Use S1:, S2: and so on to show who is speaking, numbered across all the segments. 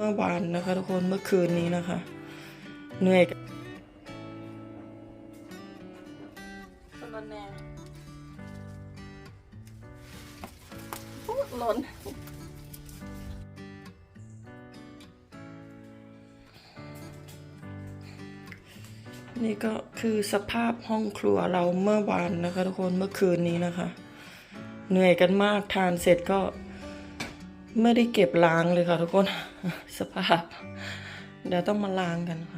S1: เมื่อวานนะคะทุกคนเมื่อคืนนี้นะคะ เหนื่อยกันสนแน่พูดหล่นนี่ก็คือสภาพห้องครัวเราเมื่อวานนะคะ ทุกคนเมื่อคืนนี้นะคะ เหนื่อยกันมากทานเสร็จก็ ไม่ได้เก็บล้างเลยค่ะทุกคน สภาพ เดี๋ยวต้องมาล้างกันค่ะ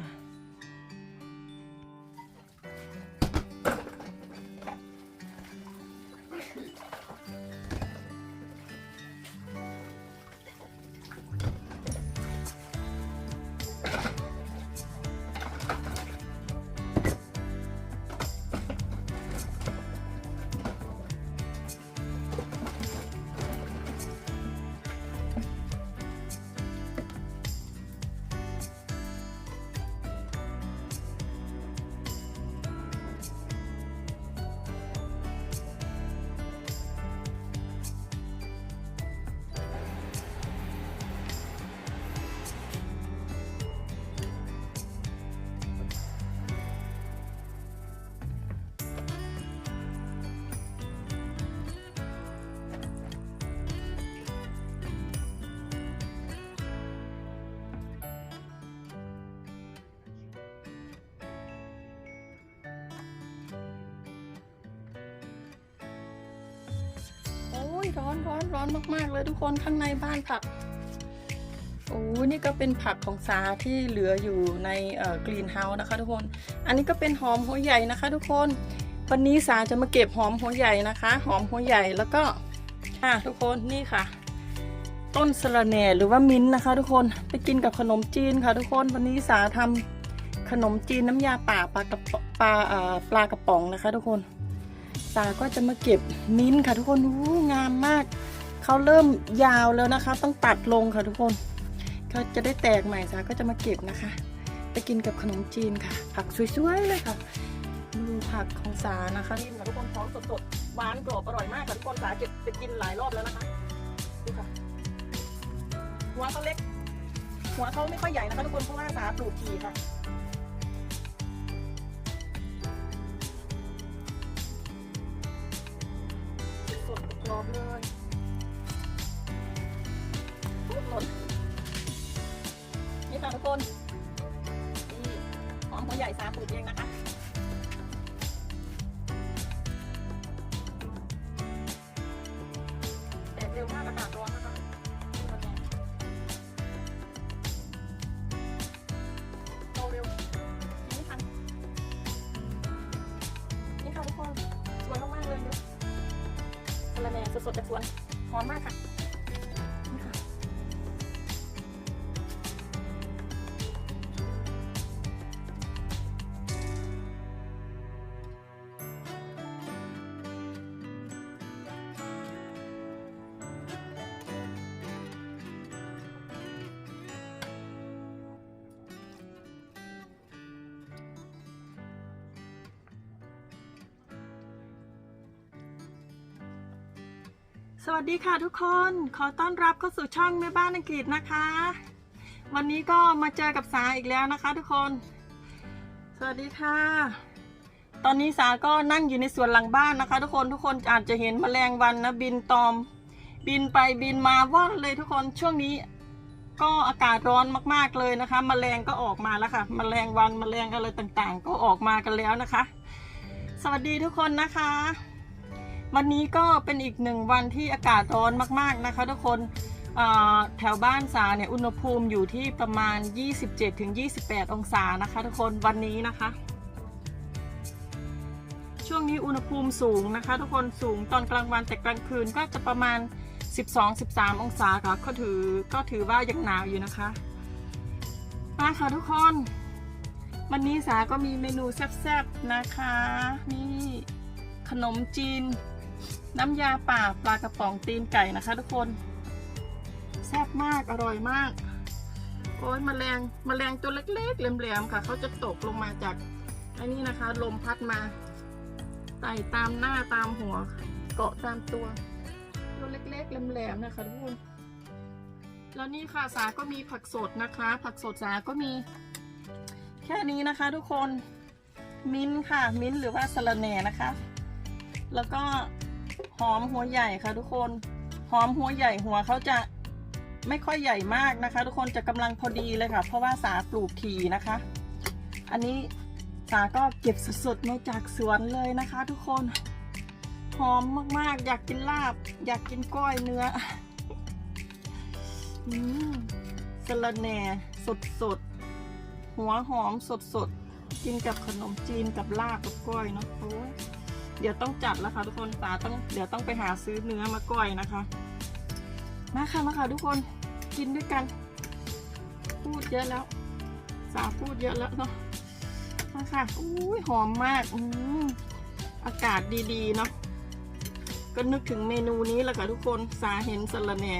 S1: ร้อนร้อนร้อนมากๆเลยทุกคนข้างในบ้านผักโอ้นี่ก็เป็นผักของสาที่เหลืออยู่ในกรีนเฮาส์นะคะทุกคน อันนี้ก็เป็นหอมหัวใหญ่นะคะ ทุกคน วันนี้สาจะมาเก็บหอมหัวใหญ่นะคะ หอมหัวใหญ่แล้วก็ค่ะทุกคนนี่ค่ะ ต้นสะระแหน่หรือว่ามิ้นนะคะ ทุกคนไปกินกับขนมจีนค่ะ ทุกคนวันนี้สาทำขนมจีนน้ำยาป่าปลากระปลาอ่าปลากระป๋องนะคะ ทุกคน สาก็จะมาเก็บมิ้นค่ะทุกคนอู้งามมากเขาเริ่มยาวแล้วนะคะ ต้องตัดลงค่ะทุกคนเขาจะได้แตกใหม่สาก็จะมาเก็บนะคะ ไปกินกับขนมจีนค่ะ ผักสวยๆเลยค่ะดูผักของสานะคะนี่ค่ะทุกคนพร้อมสดๆหวานกรอบอร่อยมากค่ะทุกคนสาเก็บไปกินหลายรอบแล้วนะคะดูค่ะหัวเขาเล็ก หัวเขาไม่ค่อยใหญ่นะคะทุกคนเพราะว่าสาปลูกทีค่ะ สดๆจากสวนหอมมากค่ะ สวัสดีค่ะทุกคน ขอต้อนรับเข้าสู่ช่องแม่บ้านอังกฤษนะคะ วันนี้ก็มาเจอกับสาอีกแล้วนะคะ ทุกคน สวัสดีค่ะ ตอนนี้สาก็นั่งอยู่ในสวนหลังบ้านนะคะ ทุกคนทุกคนอาจจะเห็นแมลงวันนะบินตอม บินไปบินมาว่อนเลยทุกคนช่วงนี้ ก็อากาศร้อนมากๆเลยนะคะแมลงก็ออกมาแล้วค่ะแมลงวันแมลงอะไรต่างๆ ก็ออกมากันแล้วนะคะ สวัสดีทุกคนนะคะ วันนี้ก็เป็นอีกหนึ่งวันที่อากาศร้อนมากๆนะคะทุกคนแถวบ้านสาเนี่ยอุณหภูมิอยู่ที่ประมาณ 27-28 องศานะคะทุกคนวันนี้นะคะ ช่วงนี้อุณหภูมิสูงนะคะ ทุกคนสูงตอนกลางวันแต่กลางคืนก็จะประมาณ 12-13 องศาค่ะก็ถือก็ถือว่ายังหนาวอยู่นะคะมาค่ะทุกคน วันนี้สาก็มีเมนูแซ่บๆนะคะ นี่ขนมจีน น้ำยาป่าปลากระป๋องตีนไก่นะคะทุกคน แซ่บมากอร่อยมาก โอ้ยแมลงแมลงตัวเล็กๆแหลมๆค่ะเขาจะตกลงมาจากไอ้นี่นะคะ ลมพัดมาไต่ตามหน้าตามหัว เกาะตามตัว ตัวเล็กๆแหลมๆนะคะทุกคนแล้วนี่ค่ะสาก็มีผักสดนะคะ ผักสดสาก็มี แค่นี้นะคะ ทุกคนมิ้นค่ะ มิ้นหรือว่าสะระแหน่นะคะ แล้วก็ หอมหัวใหญ่ค่ะทุกคน หอมหัวใหญ่หัวเขาจะไม่ค่อยใหญ่มากนะคะ ทุกคนจะกำลังพอดีเลยค่ะ เพราะว่าสาปลูกทีนะคะ อันนี้สาก็เก็บสดๆมาจากสวนเลยนะคะ ทุกคนหอมมากๆ อยากกินลาบ อยากกินก้อยเนื้อสะระแหน่สดสดๆหัวหอมสดสดๆกินกับขนมจีนกับลาบกับก้อยเนาะโอ้ย เดี๋ยวต้องจัดแล้วค่ะทุกคนตาต้องเดี๋ยวต้องไปหาซื้อเนื้อมาก้อยนะคะ มาค่ะมาค่ะทุกคนกินด้วยกัน พูดเยอะแล้ว สาพูดเยอะแล้วเนาะมาค่ะอุ้ยหอมมากอืมอากาศดีๆเนาะก็นึกถึงเมนูนี้แหละค่ะทุกคนสาเห็นสะระแหน่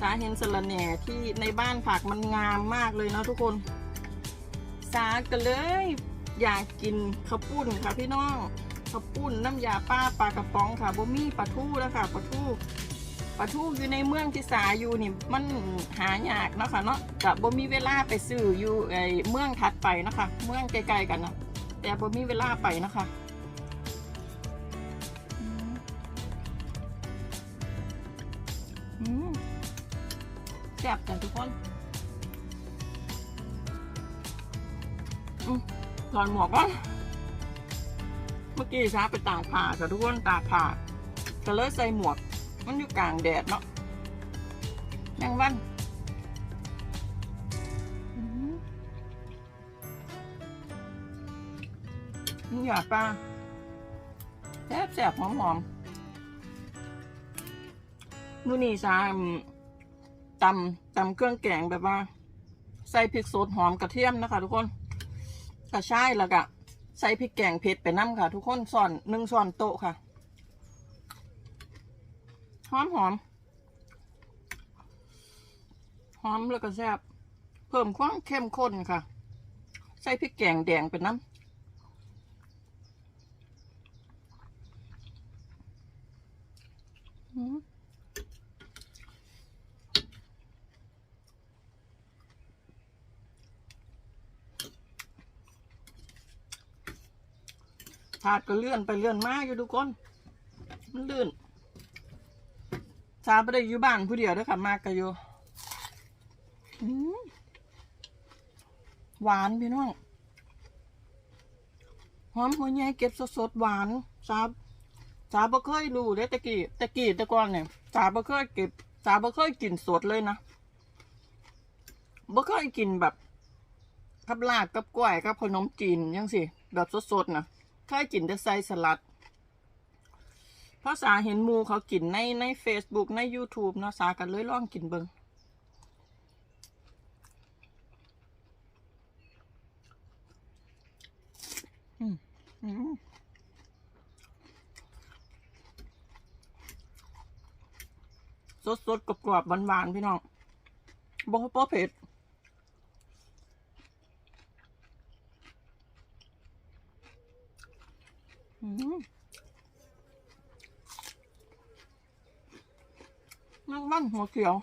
S1: สาเห็นสะระแหน่ที่ในบ้านผักมันงามมากเลยเนาะทุกคนสาก็เลยอยากกินข้าวปุ้นค่ะพี่น้อง ข้าวปุ้นน้ำยาป้าปลากระป๋องค่ะบ่มีปลาทูแล้วค่ะปลาทูปลาทูอยู่ในเมืองที่สาอยู่นี่มันหายากเนาะค่ะเนาะแต่บ่มีเวลาไปซื้ออยู่ไอ้เมืองถัดไปนะคะเมืองไกลๆกันนะแต่บ่มีเวลาไปนะคะแซ่บจ้ะทุกคนอืมถอนหมวกก่อน เมื่อกี้ช้าไปตากผ้าค่ะทุกคนตากผ้าก็เลยใส่หมวก มันอยู่กลางแดดเนาะแมงวันนี่อยากปลาแซ่บแซ่บหอมหอมๆมื้อนี้ช้าตำตำเครื่องแกงแบบว่า ใส่พริกสดหอมกระเทียมนะคะ ทุกคนกระชายแล้วก็ ใส่พริกแกงเผ็ดไปน้ำค่ะ ทุกคนส่อนหนึ่งส่อนโต๊ะค่ะ หอมหอมหอมแล้วก็แซ่บเพิ่มความเข้มข้นค่ะ ใส่พริกแกงแดงไปน้ำาดก็เลื่อนไปเลื่อนมาอยู่ทุกคน มันลื่นชาไปได้อยู่บ้านผู้เดียวด้วยค่ะมากกันอยู่หวานพี่น้องหอมหัวใหญ่เก็บสดๆหวานชาชาบ่เคยรู้เด้ตะกี้ตะกี้ต่ก่อนเนี่ยชาบ่เคยเก็บชาบ่เคยกินสดเลยนะบ่เคยกินแบบกับลาบกับกล้วยกับขนมจีนยังสิแบบสดๆนะ เคยกินแต่ไส้สลัด เพราะสาเห็นมูเขากินในใน Facebook ใน YouTube เนาะสากันเลยลองกินเบิงอืมอืมสดสดๆกรอบๆหวานๆพี่น้องบ่บ่เผ็ด อืมนั่งบ้าน หัวเขียว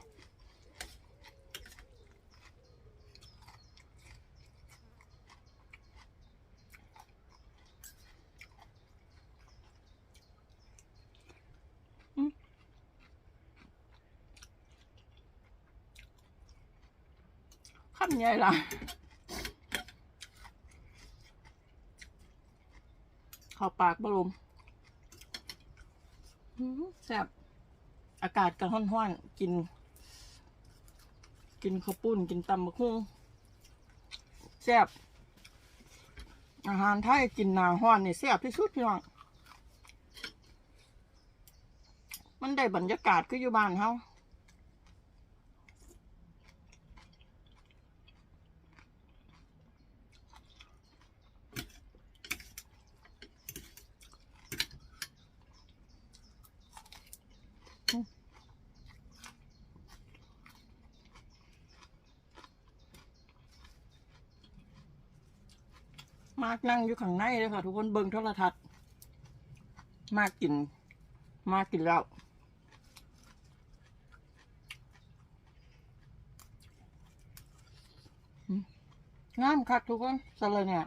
S1: อืมคำใหญ่ละเข้าปากบลมอื้อแซ่บ อากาศกันห้อนๆกิน กินข้าวปุ้นกินตำมะคุ้งแซ่บอาหารไทยกินหนาห้อนนี่แซ่บที่สุดพี่น้องมันได้บรรยากาศคืออยู่บ้านเฮาากนั่งอยู่ข้างในเลยค่ะ ทุกคนเบิ่งโทรทัศน์ มากกิน มากกินแล้วงามคักทุกคนสเลยเนี่ย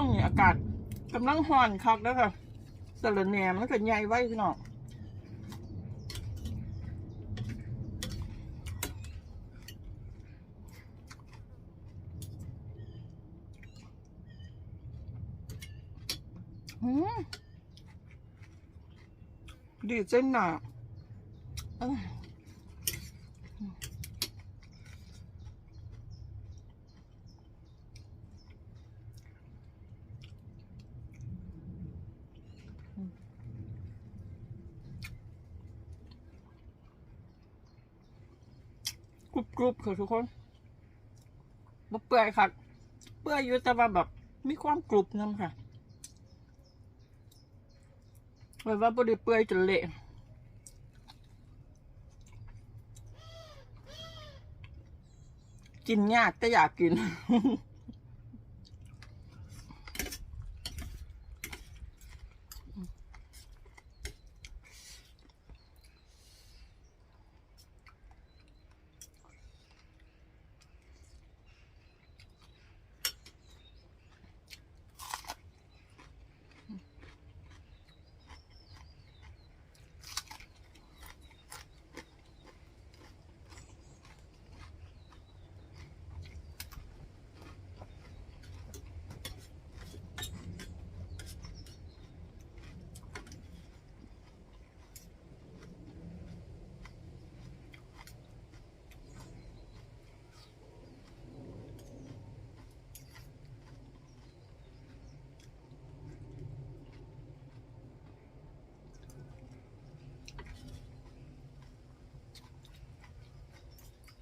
S1: ช่วงนี้อากาศกำลังห่อนคักแล้วค่ะสะระแหน่มันก็ใหญ่ไว้พี่น้องอืมดีเส้นหนา กรุบกรุบค่ะทุกคนเปื่อยค่ะเปื่อยอยู่แต่ว่าแบบมีความกรุบนำค่ะไว้ว่าบริเปื่อยจนเละกินยากแต่อยากกิน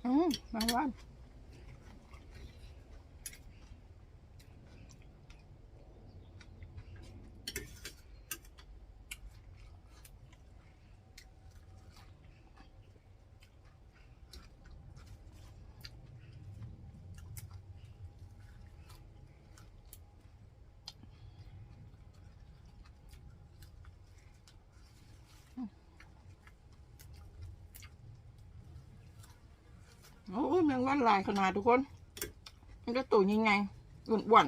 S1: อืมบ โอ้ยแมงวันลายขนาดทุกคนมันจะตัวยังไงอ้วน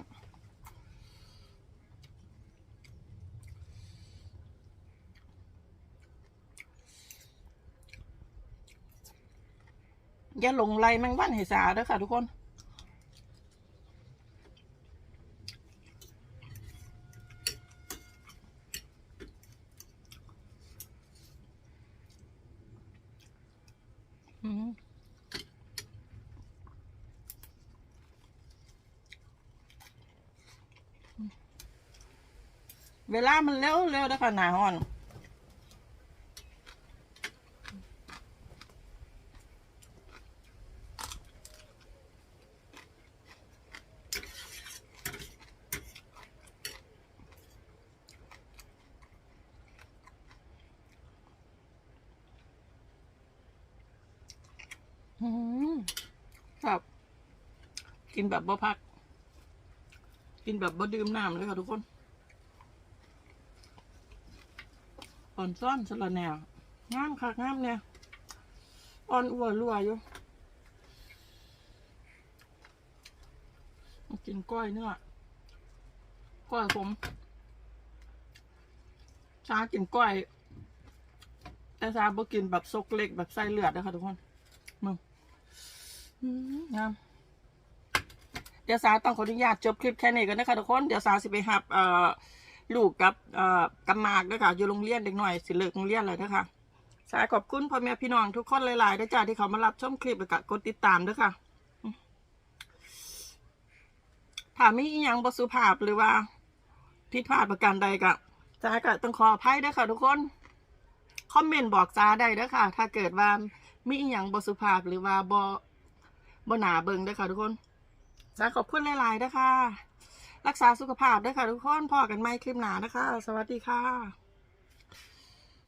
S1: อย่าหลงไหลแมงวันเหสาเด้อค่ะทุกคน ลามันเร็วเร็วนะคะหนาฮ้อนอืมครับ กินแบบบ่พัก กินแบบบ่ดื่มน้ำเลยค่ะทุกคน อ่อนซ่อนสละแนวงามคักงามเนี่ยอ่อนอัวรัวอยู่กินก้อยเนื้อก้อยผมชากินก้อย แต่ชาบ่กินแบบซกเล็กแบบไส้เลือดนะคะทุกคนมึงงามเดี๋ยวสาต้องขออนุญาตจบคลิปแค่นี้กันนะคะทุกคน เดี๋ยวสาสิไปหับเอ่อ ลูกกับเอ่อกับมากด้วยค่ะ อยู่โรงเรียนเด็กหน่อยสิเลิกโรงเรียนเลยนะคะสาขอบคุณพ่อแม่พี่น้องทุกคนหลายๆด้วยจ้าที่เขามารับชมคลิปแล้วก็กดติดตามด้วยค่ะถ้ามีอหยังบสุภาพหรือว่าผิดพลาดประการใดก็สาก็ต้องขออภัยด้วยค่ะทุกคน คอมเมนต์บอกจ้าได้ด้อค่ะ ถ้าเกิดว่ามีอหย่างบสุภาพหรือว่าบอบหนาเบิงด้อค่ะทุกคนจ้าขอบคุณหลายๆด้อค่ะ รักษาสุขภาพด้วยค่ะทุกคนพอกันไหมคลิปหนานะคะ สวัสดีค่ะ